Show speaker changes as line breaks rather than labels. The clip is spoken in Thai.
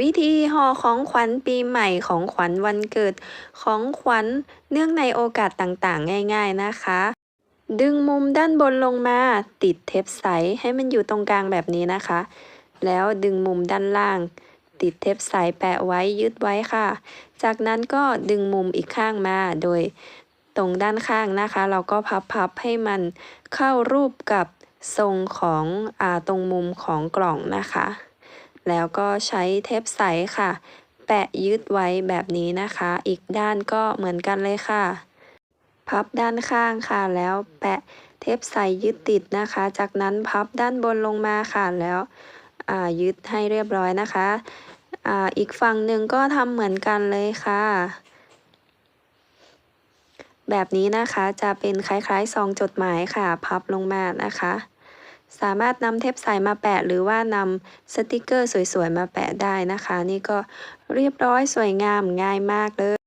วิธีห่อของขวัญปีใหม่ของขวัญวันเกิด ของขวัญเนื่องในโอกาสต่างๆ ง่าย ๆนะคะ ดึงมุมด้านบนลงมาติดเทปใสให้มันอยู่ตรงกลางแบบนี้นะคะ แล้วดึงมุมด้านล่าง ติดเทปใสแปะไว้ยึดไว้ค่ะ จากนั้นก็ดึงมุมอีกข้างมาโดยตรงด้านข้างนะคะ เราก็พับๆให้มันเข้ารูปกับทรงของอตรงมุมของกล่องนะคะ แล้วก็ใช้เทปใสค่ะ แปะยึดไว้แบบนี้นะคะ อีกด้านก็เหมือนกันเลยค่ะ พับด้านข้างค่ะ แล้วแปะเทปใสยึดติดนะคะ จากนั้นพับด้านบนลงมาค่ะ แล้วยึดให้เรียบร้อยนะคะอ่าอีกฝั่งหนึ่งก็ทำเหมือนกันเลยค่ะ แบบนี้นะคะจะเป็นคล้ายๆซองจดหมายค่ะ พับลงมานะคะ สามารถนำเทปใสมาแปะ หรือว่านำสติกเกอร์สวยๆ มาแปะได้นะคะ นี่ก็เรียบร้อยสวยงามง่ายมากเลย